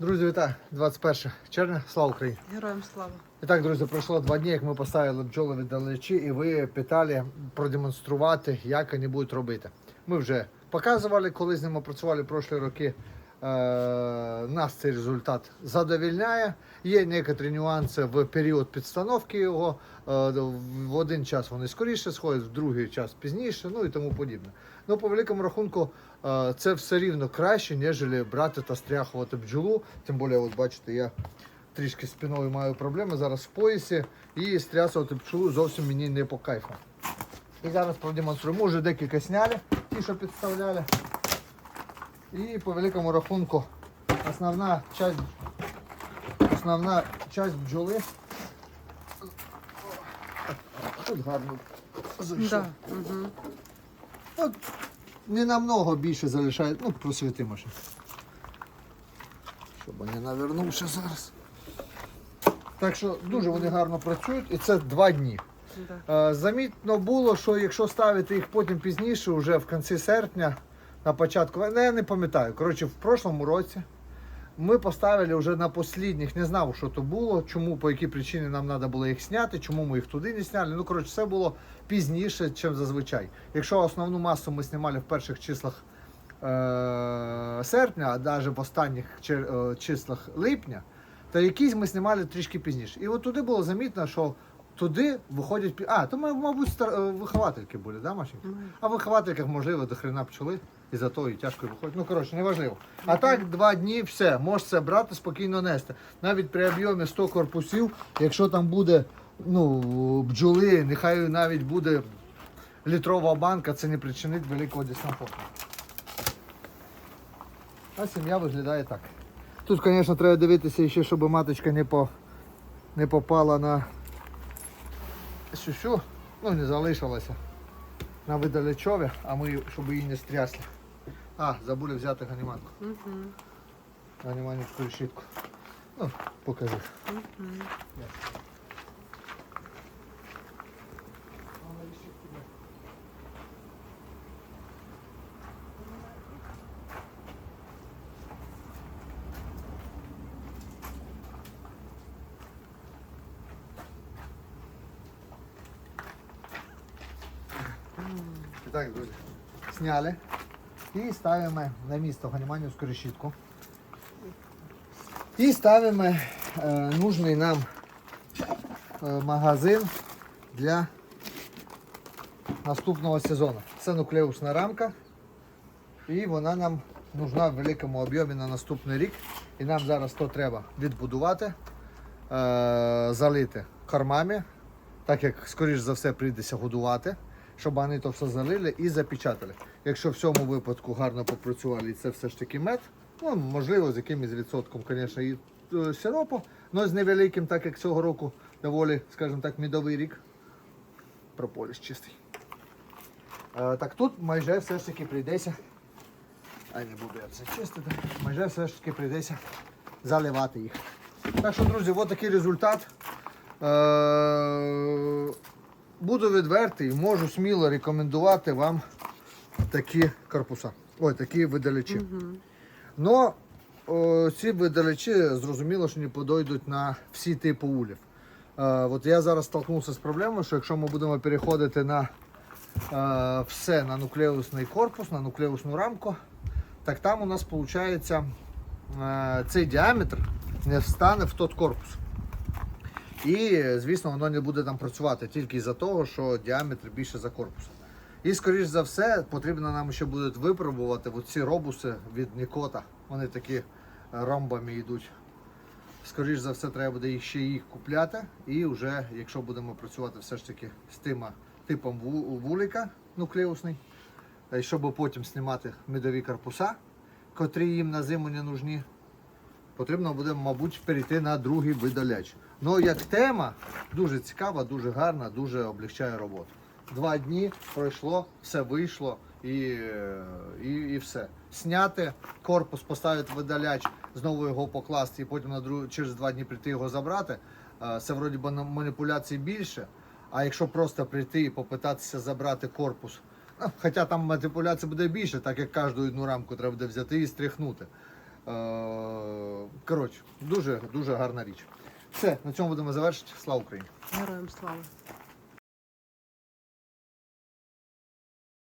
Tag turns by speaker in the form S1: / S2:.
S1: Друзі, вітаю! 21 червня, слава Україні!
S2: Героям слава.
S1: І так, друзі, пройшло два дні, як ми поставили бджоли віддалечі, і ви питали продемонструвати, як вони будуть робити. Ми вже показували, коли з ними працювали прошлі роки. Е, нас цей результат задовільняє. Є некоторі нюанси в період підстановки його. Е, в один час вони скоріше сходять, в другий час пізніше, ну і тому подібне. Ну, по великому рахунку, е, це все рівно краще, ніж брати та стряхувати бджолу. Тим більше, от бачите, я трішки спиною маю проблеми зараз в поясі і стрясувати пчелу зовсім мені не по кайфу. І зараз продемонструємо. Вже декілька сняли, ті, що підставляли. І по великому рахунку основна часть, основна часть бджоли. Тут гарно.
S2: Да. Угу.
S1: От, не намного більше залишає. Ну, просвіти може. Щоб не навернувся зараз. Так що дуже вони гарно працюють і це два дні.
S2: Да.
S1: Е, Замітно було, що якщо ставити їх потім пізніше, вже в кінці серпня, на початку, ну, я не пам'ятаю. Коротше, в прошлому році ми поставили вже на послідніх, не знав, що то було, чому, по якій причині нам треба було їх зняти, чому ми їх туди не зняли. Ну, коротше, все було пізніше, ніж зазвичай. Якщо основну масу ми знімали в перших числах е- серпня, а навіть в останніх е, числах липня, то якісь ми знімали трішки пізніше. І от туди було замітно, що туди виходять. А, то ми, мабуть, стар... е, виховательки були, да, Машенька?
S2: Ми.
S1: А в виховательках, можливо, до хрена пчоли, і за то і тяжко виходить. Ну, коротше, неважливо. А так, два дні, все, можете брати, спокійно нести. Навіть при об'ємі 100 корпусів, якщо там буде ну, бджоли, нехай навіть буде літрова банка, це не причинить великого дискомфорту. А сім'я виглядає так. Тут, звісно, треба дивитися ще, щоб маточка не, по, не попала на сюсю, ну не залишилася на видалечові, а ми, щоб її не стрясли. А, забули взяти ганіманку.
S2: Угу.
S1: Ганіманівську решітку. Ну, покажи.
S2: Угу.
S1: І так, друзі, сняли І ставимо на місце ганіманівську решітку. І ставимо е, нужний нам е, магазин для наступного сезону. Це нуклеусна рамка. І вона нам нужна в великому об'ємі на наступний рік. І нам зараз то треба відбудувати, е, залити кормами, так як скоріш за все прийдеться годувати, щоб вони то все залили і запечатали. Якщо в цьому випадку гарно попрацювали і це все ж таки мед, ну можливо з якимось відсотком, звісно, і е, сиропу, але з невеликим, так як цього року доволі, скажімо так, мідовий рік. Прополіс чистий. Е, так тут майже все ж таки прийдеться. А не буду я це чистити. Майже все ж таки прийдеться заливати їх. Так що, друзі, от такий результат. Буду відвертий, можу сміло рекомендувати вам такі корпуса. Ой, такі видалечі.
S2: Угу.
S1: Но о, ці видалечі зрозуміло, що не подойдуть на всі типи улів. Е, от я зараз столкнувся з проблемою, що якщо ми будемо переходити на е, все на нуклеусний корпус, на нуклеусну рамку, так там у нас виходить е, цей діаметр не встане в тот корпус. І, звісно, воно не буде там працювати тільки із-за того, що діаметр більше за корпус. І, скоріш за все, потрібно нам ще будуть випробувати ці робуси від Нікота. Вони такі е, ромбами йдуть. Скоріш за все, треба буде ще їх купляти. І вже, якщо будемо працювати все ж таки з тим типом ву- вулика нуклеусний, е, щоб потім знімати медові корпуса, котрі їм на зиму не нужні, потрібно буде, мабуть, перейти на другий видаляч. Ну, як тема, дуже цікава, дуже гарна, дуже облегчає роботу. Два дні пройшло, все вийшло і, е, і, і все. Сняти корпус, поставити видаляч, знову його покласти і потім на друг... через два дні прийти його забрати. Е, Це вроді би маніпуляцій більше. А якщо просто прийти і попитатися забрати корпус, ну, хоча там маніпуляцій буде більше, так як кожну одну рамку треба буде взяти і стряхнути. Е, коротше, дуже, дуже гарна річ. Все, на цьому будемо завершити. Слава Україні!
S2: Героям слава.